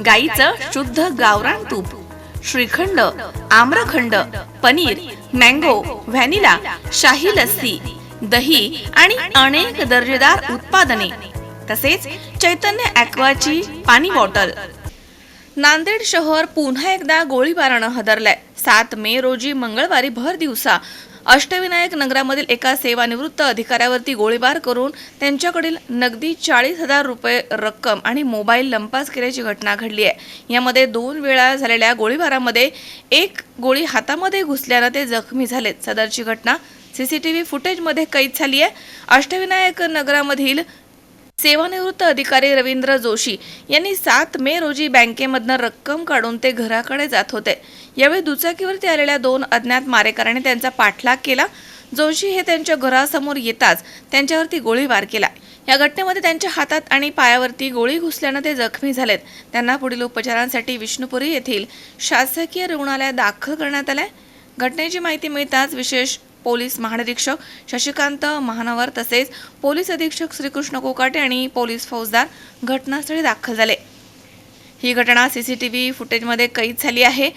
गाईचं शुद्ध गावरान तूप श्रीखंड आम्रखंड पनीर मँगो व्हॅनिला शाही लस्सी दही आणि अनेक दर्जेदार उत्पादने तसेच चैतन्य ॲक्वाची पाणी बॉटल. नांदेड शहर पुन्हा एकदा गोळीबारानं हदरलंय. सात मे रोजी मंगळवारी भर दिवसा अष्टविनायक नगरामधील एका सेवानिवृत्त अधिकाऱ्यावरती गोळीबार करून त्यांच्याकडील नगदी चाळीस हजार रुपये रक्कम आणि मोबाईल लंपास केल्याची घटना घडली आहे. यामध्ये दोन वेळा झालेल्या गोळीबारामध्ये एक गोळी हातामध्ये घुसल्यानं ते जखमी झालेत. सदरची घटना सीसीटीव्ही फुटेजमध्ये कैद झाली आहे. अष्टविनायक नगरामधील सेवानिवृत्त अधिकारी रवींद्र जोशी यांनी सात मे रोजी बँकेमधनं रक्कम काढून ते घराकडे जात होते. यावेळी दुचाकीवरती आलेल्या दोन अज्ञात मारेकऱ्यांनी त्यांचा पाठलाग केला. जोशी हे त्यांच्या घरासमोर येताच त्यांच्यावरती गोळीबार केला. या घटनेमध्ये त्यांच्या हातात आणि पायावरती गोळी घुसल्यानं ते जखमी झालेत. त्यांना पुढील उपचारांसाठी विष्णुपुरी येथील शासकीय रुग्णालयात दाखल करण्यात आलंय. घटनेची माहिती मिळताच विशेष पोलीस महानिरीक्षक शशिकांत महानवर तसेच पोलीस अधीक्षक श्रीकृष्ण कोकाटे आणि पोलीस फौजदार घटनास्थळी दाखल झाले. ही घटना सीसीटीव्ही फुटेजमध्ये कैद झाली आहे.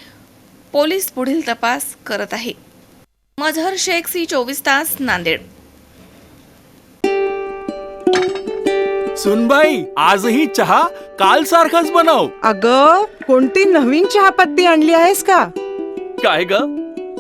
पोलीस पुढील तपास करत आहे. मझहर शेख सी चोवीस तास नांदेड. सुनबाई आजही चहा काल सारखाच बनव. अग कोणती नवीन चहापत्ती आणली आहेस का? काय ग?